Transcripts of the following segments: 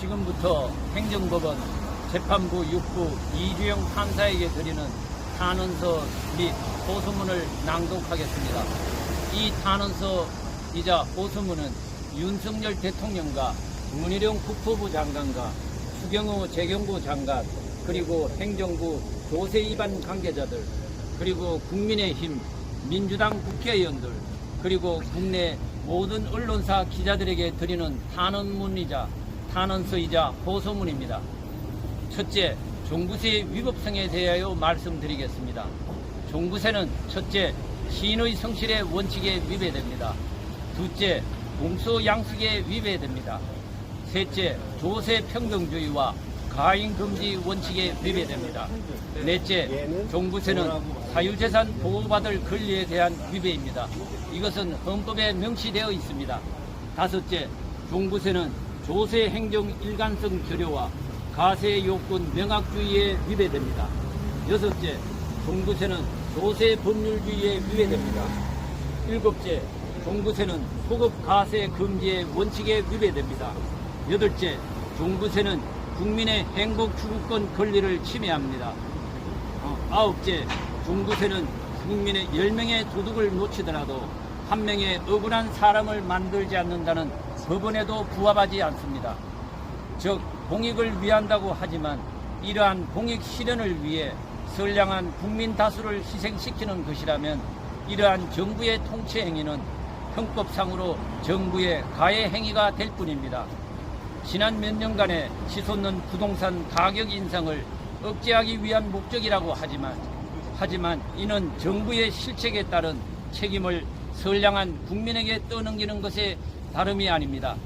지금부터 행정법원 재판부 6부 이주영 판사에게 드리는 탄원서 및 호소문을 낭독하겠습니다. 이 탄원서이자 호소문은 윤석열 대통령과 문희룡 국토부 장관과 수경호 재경부 장관 그리고 행정부 조세 위반 관계자들 그리고 국민의힘 민주당 국회의원들 그리고 국내 모든 언론사 기자들에게 드리는 탄원문이자 탄원서이자 호소문입니다. 첫째, 종부세 위법성에 대하여 말씀드리겠습니다. 종부세는 첫째, 시인의 성실의 원칙에 위배됩니다. 둘째, 공소 양식에 위배됩니다. 셋째, 조세 평등주의와 가인 금지 원칙에 위배됩니다. 넷째, 종부세는 사유재산 보호받을 권리에 대한 위배입니다. 이것은 헌법에 명시되어 있습니다. 다섯째, 종부세는 조세 행정 일관성 결여와 가세 요건 명확주의에 위배됩니다. 여섯째, 종부세는 조세 법률주의에 위배됩니다. 일곱째, 종부세는 소급 가세 금지의 원칙에 위배됩니다. 여덟째, 종부세는 국민의 행복 추구권 권리를 침해합니다. 어, 아홉째, 종부세는 국민의 10명의 도둑을 놓치더라도 한 명의 억울한 사람을 만들지 않는다는 법원에도 부합하지 않습니다. 즉 공익을 위한다고 하지만 이러한 공익 실현을 위해 선량한 국민 다수를 희생시키는 것이라면 이러한 정부의 통치 행위는 형법상으로 정부의 가해 행위가 될 뿐입니다. 지난 몇 년간에 치솟는 부동산 가격 인상을 억제하기 위한 목적이라고 하지만 하지만 이는 정부의 실책에 따른 책임을 선량한 국민에게 떠넘기는 것에 다름이 아닙니다.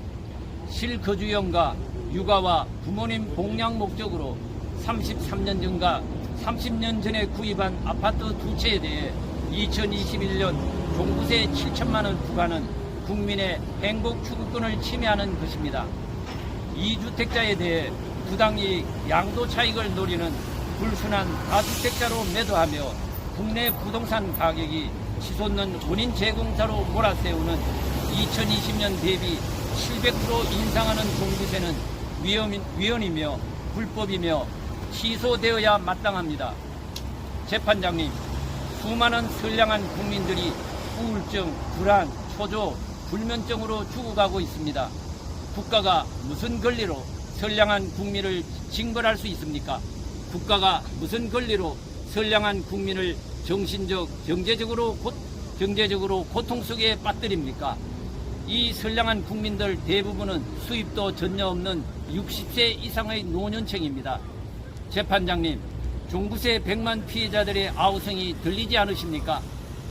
실거주용과 육아와 부모님 복양 목적으로 33년 전과 30년 전에 구입한 아파트 두 채에 대해 2021년 종부세 7천만 원 부과는 국민의 행복 추구권을 침해하는 것입니다. 이주택자에 대해 부당이익 양도 차익을 노리는 불순한 다주택자로 매도하며 국내 부동산 가격이 치솟는 원인 제공자로 몰아세우는 2020년 대비 700% 인상하는 종부세는 위험, 위헌 이며 불법이며 취소되어야 마땅합니다. 재판장님, 수많은 선량한 국민들이 우울증, 불안, 초조, 불면증으로 죽어가고 있습니다. 국가가 무슨 권리로 선량한 국민을 징벌할 수 있습니까? 국가가 무슨 권리로 선량한 국민을 정신적, 경제적으로 고, 경제적으로 고통 속에 빠뜨립니까? 이 선량한 국민들 대부분은 수입도 전혀 없는 60세 이상의 노년층입니다. 재판장님, 종부세 100만 피해자들의 아우성이 들리지 않으십니까?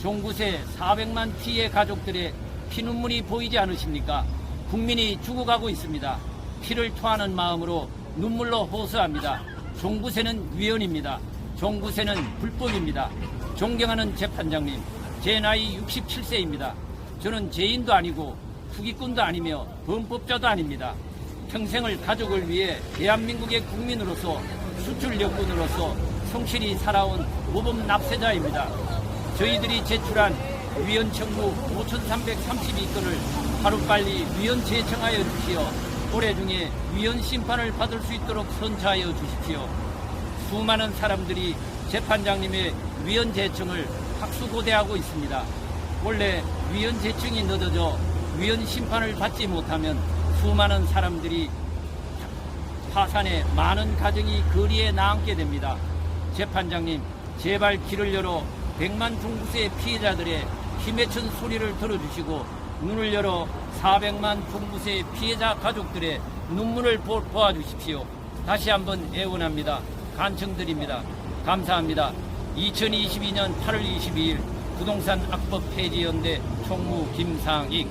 종부세 400만 피해 가족들의 피눈물이 보이지 않으십니까? 국민이 죽어가고 있습니다. 피를 토하는 마음으로 눈물로 호소합니다. 종부세는 위헌입니다. 종부세는 불법입니다. 존경하는 재판장님, 제 나이 67세입니다. 저는 죄인도 아니고 후기꾼도 아니며 범법자도 아닙니다. 평생을 가족을 위해 대한민국의 국민으로서 수출 여군으로서 성실히 살아온 모범 납세자입니다. 저희들이 제출한 위헌 청구 5,332건을 하루빨리 위헌 제청하여 주시어 올해 중에 위헌 심판을 받을 수 있도록 선처하여 주십시오. 수많은 사람들이 재판장님의 위헌 제청을 학수고대하고 있습니다. 원래 위헌 제청이 늦어져 위헌 심판을 받지 못하면 수많은 사람들이 파산에 많은 가정이 거리에 나앉게 됩니다. 재판장님, 제발 길을 열어 100만 종부세 피해자들의 힘에찬 소리를 들어주시고 눈을 열어 400만 종부세 피해자 가족들의 눈물을 보, 보아주십시오. 다시 한번 애원합니다. 간청드립니다. 감사합니다. 2022년 8월 22일 부동산 악법 폐지연대 총무 김상익